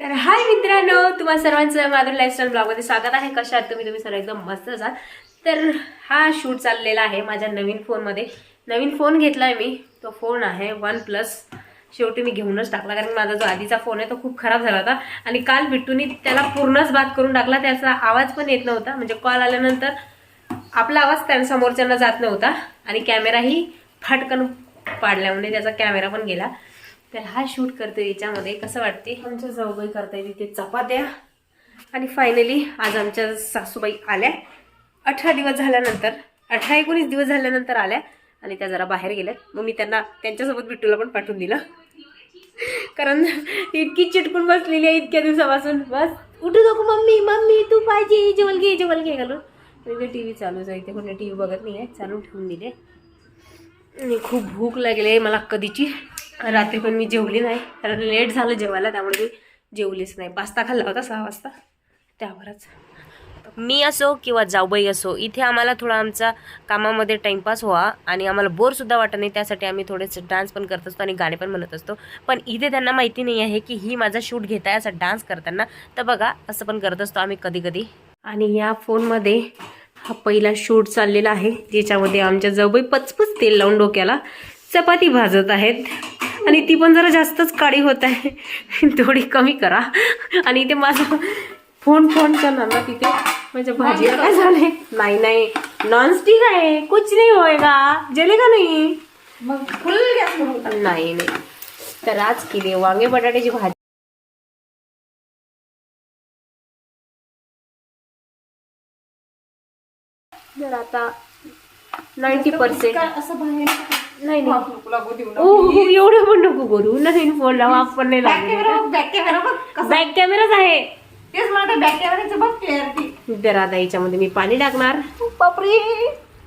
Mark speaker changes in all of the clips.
Speaker 1: तर हाय मित्रांनो तुम्हाला सर्वांचं माधुरी लाईफस्टाईल ब्लॉगमध्ये स्वागत आहे. कशा आहात तुम्ही? तुम्ही सर्व एकदम मस्त असाल. तर हा शूट चाललेला आहे माझ्या नवीन फोनमध्ये नवीन फोन घेतलाय मी. तो फोन आहे वन प्लस शेवटी मी घेऊनच टाकला कारण माझा जो आधीचा फोन आहे तो खूप खराब झाला होता. आणि काल बिट्टूनी त्याला पूर्णच बाद करून टाकला. त्याचा आवाज पण येत नव्हता. म्हणजे कॉल आल्यानंतर आपला आवाज त्या समोरच्यांना जात नव्हता. आणि कॅमेराही फाटकन पाडल्यामुळे म्हणजे त्याचा कॅमेरा पण गेला. तर हा शूट करतोय याच्यामध्ये. कसं वाटते आमच्या जाऊबाई येईल तिथे चपात्या. आणि फायनली आज आमच्या सासूबाई आल्या. अठरा दिवस झाल्यानंतर अठरा एकोणीस दिवस झाल्यानंतर आल्या आणि त्या जरा बाहेर गेल्या. मग मी त्यांना त्यांच्यासोबत बिट्टूला पण पाठवून दिलं. कारण इतकी चिटकून बसलेली आहे इतक्या दिवसापासून. बस उठू नको मम्मी मम्मी तू पाहिजे जेवल घे जेवल घे घालून. इथे टी व्ही चालूच आहे इथे कोणी टी व्ही बघत नाही आहे चालू ठेवून दिले. आणि खूप भूक लागली आहे मला कधीची. रात्री पण मी जेवली नाही. कारण लेट झालं जेवायला त्यामुळे मी जेवलीच नाही. पास्ता खाल्ला होता सहा वाजता. त्यावरच. मी असो किंवा जाऊबाई असो इथे आम्हाला थोडा आमचा कामामध्ये टाईमपास व्हा आणि आम्हाला बोरसुद्धा वाटत नाही. त्यासाठी आम्ही थोडेसे डान्स पण करत असतो आणि गाणे पण म्हणत असतो. पण इथे त्यांना माहिती नाही आहे की ही माझा शूट घेत आहे असा डान्स करताना. तर बघा असं पण करत असतो आम्ही कधी कधी आणि या फोनमध्ये हा पहिला शूट चाललेला आहे ज्याच्यामध्ये आमच्या जवळ पचपच तेल लावून डोक्याला चपाती भाजत आहेत. आणि ती पण जरा जास्तच काळी होत आहे. थोडी कमी करा. आणि इथे माझा फोन फोन करणार ना तिथे. म्हणजे भाजीला काय झाले नाही नाही. नॉनस्टिक आहे. कुछ नाही होएगा जलेगा नाही?
Speaker 2: मग फुल गॅस
Speaker 1: नाही नाही. तर आज केली वांगे बटाट्याची भाजी. तर आता नाईन्टी पर्सेंट
Speaker 2: असं बाहेर
Speaker 1: नाही ओ हो एवढं पण नको करू. नवीन फोन लावा आपण नाही
Speaker 2: बॅक कॅमेरा
Speaker 1: लागू
Speaker 2: बॅक कॅमेरा
Speaker 1: बॅक कॅमेराच आहे.
Speaker 2: तेच मला बॅक कॅमेराचं बघ क्लिअरिटी
Speaker 1: तर आता याच्यामध्ये मी पाणी टाकणार.
Speaker 2: बापरे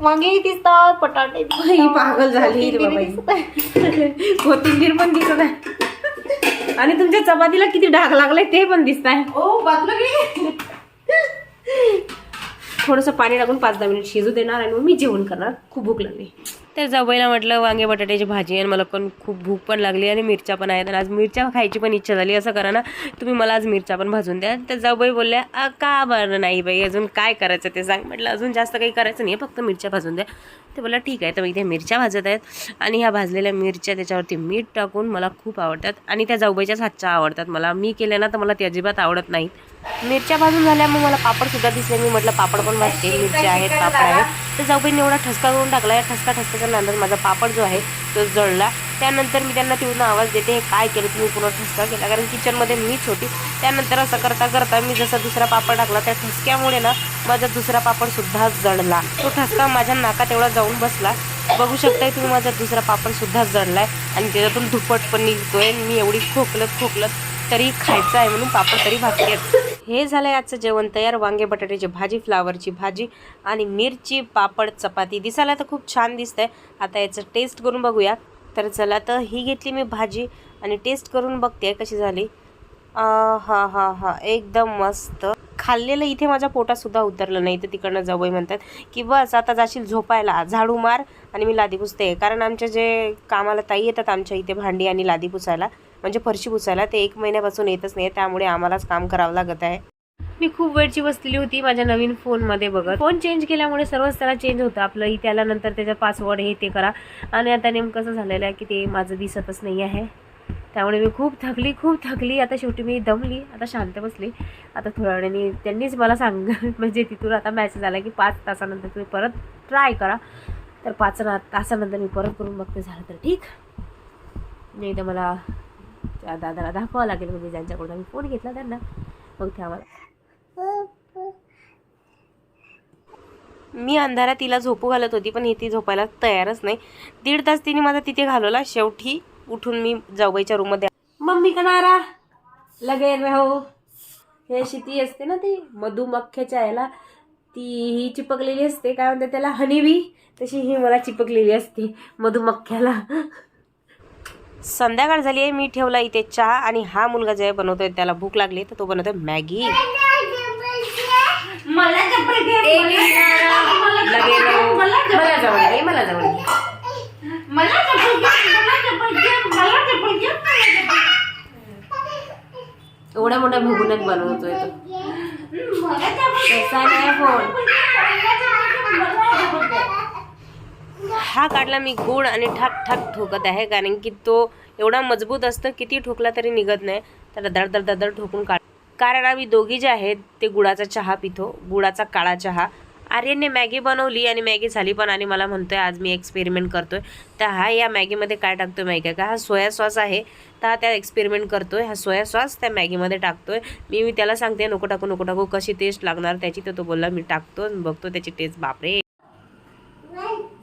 Speaker 2: वांगे दिसतात बटाटे.
Speaker 1: ही पागल झाली ही.
Speaker 2: कोथिंबीर दिसत आहे.
Speaker 1: कोथिंबीर पण दिसत आहे. आणि तुमच्या चपातीला किती डाग लागलाय ते पण दिसत आहे. थोडंसं पाणी टाकून पाच दहा मिनिट शिजू देणार आणि मग मी जेवण करणार. खूप भूक लागली. तर जावईला म्हटलं वांगे बटाट्याची भाजी आणि मला पण खूप भूक पण लागली आणि मिरच्या पण आहेत आणि आज मिरच्या खायची पण इच्छा झाली. असं करा ना तुम्ही मला आज मिरच्या पण भाजून द्या. तर जावबाई बोलल्या "आ, का बरं नाही बाई अजून काय करायचं ते सांग. म्हटलं अजून जास्त काही करायचं नाही फक्त मिरच्या भाजून द्या. ते बोला ठीक आहे तर इथे मिरच्या भाजत आहेत आणि ह्या भाजलेल्या मिरच्या त्याच्यावरती मीठ टाकून मला खूप आवडतात आणि त्या जाऊबाईच्याच हातच्या आवडतात. मला मी केल्या ना तर मला ते अजिबात आवडत नाहीत. मिरच्या भाजून झाल्या मग मला पापडसुद्धा दिसले. मी म्हटलं पापड पण भाजते. मिरच्या आहेत पापड आहेत. तर जाऊबाईने एवढा ठसका करून टाकला. या ठसका ठसकाच्या नंतर माझा पापड जो आहे तो जळला. त्यानंतर मी त्यांना तिथून आवाज देते हे काय केलं तुम्ही? पुन्हा ठसका केला. कारण किचनमध्ये मीच होती त्यानंतर असं करता करता मी जसा दुसरा पापड टाकला त्या ठसक्यामुळे ना माझा दुसरा पापड सुद्धा जळला. तो ठसका माझ्या नाकात एवढा जाऊन बसला. बघू शकताय तुम्ही माझा दुसरा पापड सुद्धा जळलाय आणि त्याच्यातून धुपट पण निघतोय. मी एवढी खोकलत खोकलत तरी खायचं आहे म्हणून पापड तरी भाकरी हे झालंय आजचं जेवण तयार. वांगे बटाट्याची भाजी फ्लावरची भाजी आणि मिरची पापड चपाती. दिसायला तर खूप छान दिसतंय. आता याचं टेस्ट करून बघूया. तर चला तर ही घेतली मी भाजी आणि टेस्ट करून बघते कशी झाली. हा हा हा. एकदम मस्त. खाल्लेलं इथे माझ्या पोटात सुद्धा उतरलं नाही. तर तिकडनं जवळ म्हणतात की बस आता जाशील झोपायला. झाडू मार आणि मी लादी पुसते कारण आमच्या जे कामाला ताई येतात आमच्या इथे भांडी आणि लादी पुसायला म्हणजे फरशी पुसायला. ते एक महिन्यापासून येतच नाही त्यामुळे आम्हालाच काम करावं लागत आहे. मी खूप वेळची बसलेली होती माझ्या नवीन फोनमध्ये बघत. फोन चेंज केल्यामुळे सर्वच त्याला चेंज होतं आपलं इथे आल्यानंतर त्याचा पासवर्ड हे ते करा. आणि आता नेमकं कसं झालेलं आहे की ते माझं दिसतच नाही आहे. त्यामुळे मी खूप थकली खूप थकली. आता शेवटी मी दमली. आता शांत बसली. आता थोड्या वेळाने त्यांनीच मला सांग म्हणजे तिथून आता मॅसेज आला की पाच तासानंतर तुम्ही परत ट्राय करा. तर पाच तासानंतर मी परत करून बघते. झालं तर ठीक. नाही तर मला दादाला दाखवावं लागेल म्हणजे ज्यांच्याकडून आम्ही फोन घेतला त्यांना. मग ते आम्हाला मी अंधारात तिला झोपू घालत होती पण ही ती झोपायला तयारच नाही. दीड तास तिने माझा तिथे घालवला. शेवटी उठून मी जाऊबाईच्या रूममध्ये मम्मी कनारा लगे हो. हे अशी ती असते ना ती मधुमख्याच्या याला. ती ही चिपकलेली असते काय म्हणते त्याला? हनीबी? तशी ही मला चिपकलेली असते मधुमख्याला संध्याकाळ झाली आहे मी ठेवला इथे चहा आणि हा मुलगा जे बनवतोय त्याला भूक लागली तर तो बनवतोय मॅगी
Speaker 2: मला
Speaker 1: एवढ्या मोठ्या भुगुण्यात बनवतोय तो फोन हा काढला मी गुळ आणि ठाक ठाक ठोकत आहे कारण की तो एवढा मजबूत असतं किती ठोकला तरी निघत नाही. तर दड दड दर ठोकून काढ. कारण आम्ही दोघी जे आहेत ते गुळाचा चहा पितो गुळाचा काळा चहा. आर्यनने मॅगी बनवली आणि मॅगी झाली पण आणि मला म्हणतोय आज मी एक्सपेरिमेंट करतोय. तर हा या मॅगीमध्ये काय टाकतोय माहिती आहे का? हा सोया सॉस आहे. तर हा त्या एक्सपेरिमेंट करतोय. हा सोया सॉस त्या मॅगीमध्ये टाकतोय. मी मी त्याला सांगते नको टाकू नको टाकू कशी टेस्ट लागणार? त्याची तर तो बोलला मी टाकतो आणि बघतो त्याची टेस्ट बापरे.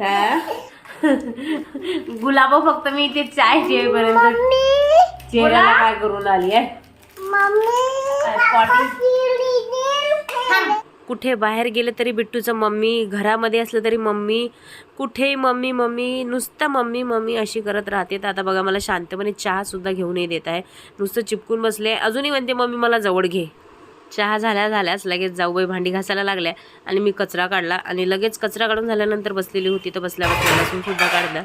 Speaker 1: गुलाब फक्त मी इथे चाय ठेवेपर्यंत चेहऱ्याला काय करून आली आहे? कुठे बाहेर गेले तरी बिट्टूचं मम्मी घरामध्ये असलं तरी मम्मी. कुठेही मम्मी मम्मी? नुसतं मम्मी मम्मी अशी करत राहते तर आता बघा मला शांतपणे चहा सुद्धा घेऊनही देत आहे. नुसतं चिपकून बसले. अजूनही म्हणते मम्मी मला जवळ घे. चहा झाल्या झाल्यास लगेच जाऊबाई भांडी घासायला लागल्या आणि मी कचरा काढला आणि लगेच कचरा काढून झाल्यानंतर बसलेली होती तर बसल्या बसल्या लसूण सुद्धा काढला.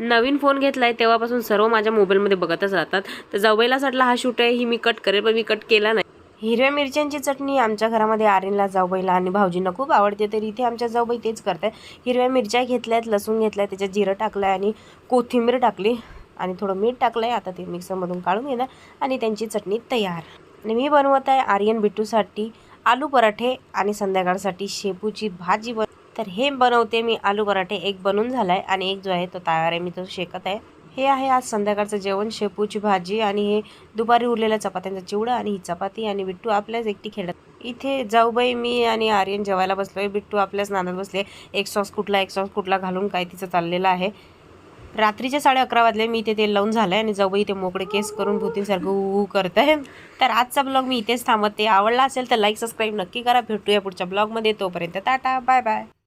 Speaker 1: नवीन फोन घेतलाय तेव्हापासून सर्व माझ्या मोबाईलमध्ये बघतच राहतात. तर जाऊबाईला वाटला हा शूट आहे ही मी कट करेल पण मी कट केला नाही. हिरव्या मिरच्यांची चटणी आमच्या घरामध्ये आर्यनला जाऊबाईला आणि भाऊजींना खूप आवडते तर इथे आमच्या जाऊबाई तेच करताय हिरव्या मिरच्या घेतल्यात लसूण घेतलाय त्याच्यात जिरं टाकलंय आणि कोथिंबीर टाकली. आणि थोडं मीठ टाकलं आहे आता ते मिक्सरमधून काढून घेणार आणि त्यांची चटणी तयार. आणि मी बनवत आहे आर्यन बिट्टूसाठी आलू पराठे आणि संध्याकाळसाठी शेपूची भाजी बन तर हे बनवते मी आलू पराठे एक बनून झाला आहे आणि एक जो आहे तो तयार आहे मी तो शेकत आहे. हे आहे आज संध्याकाळचं जेवण शेपूची भाजी आणि हे दुपारी उरलेल्या चपात्यांचा चिवडा आणि ही चपाती आणि बिट्टू आपल्याच एकटी खेळत. इथे जाऊबाई मी आणि आर्यन जेवायला बसलो आहे बिट्टू आपल्याच नांदत बसले एक सॉस कुठला एक सॉस कुठला घालून काय तिचं चाललेलं आहे. रात्रीचे साडे अकरा वाजले मी इथे तेल लावून झालं आहे आणि जवळ इथे मोकळे केस करून भूतींसारखं ऊ करत आहे तर आजचा ब्लॉग मी इथेच थांबते आवडला असेल तर लाईक सबस्क्राईब नक्की करा. भेटूया पुढच्या ब्लॉगमध्ये. तोपर्यंत टाटा बाय बाय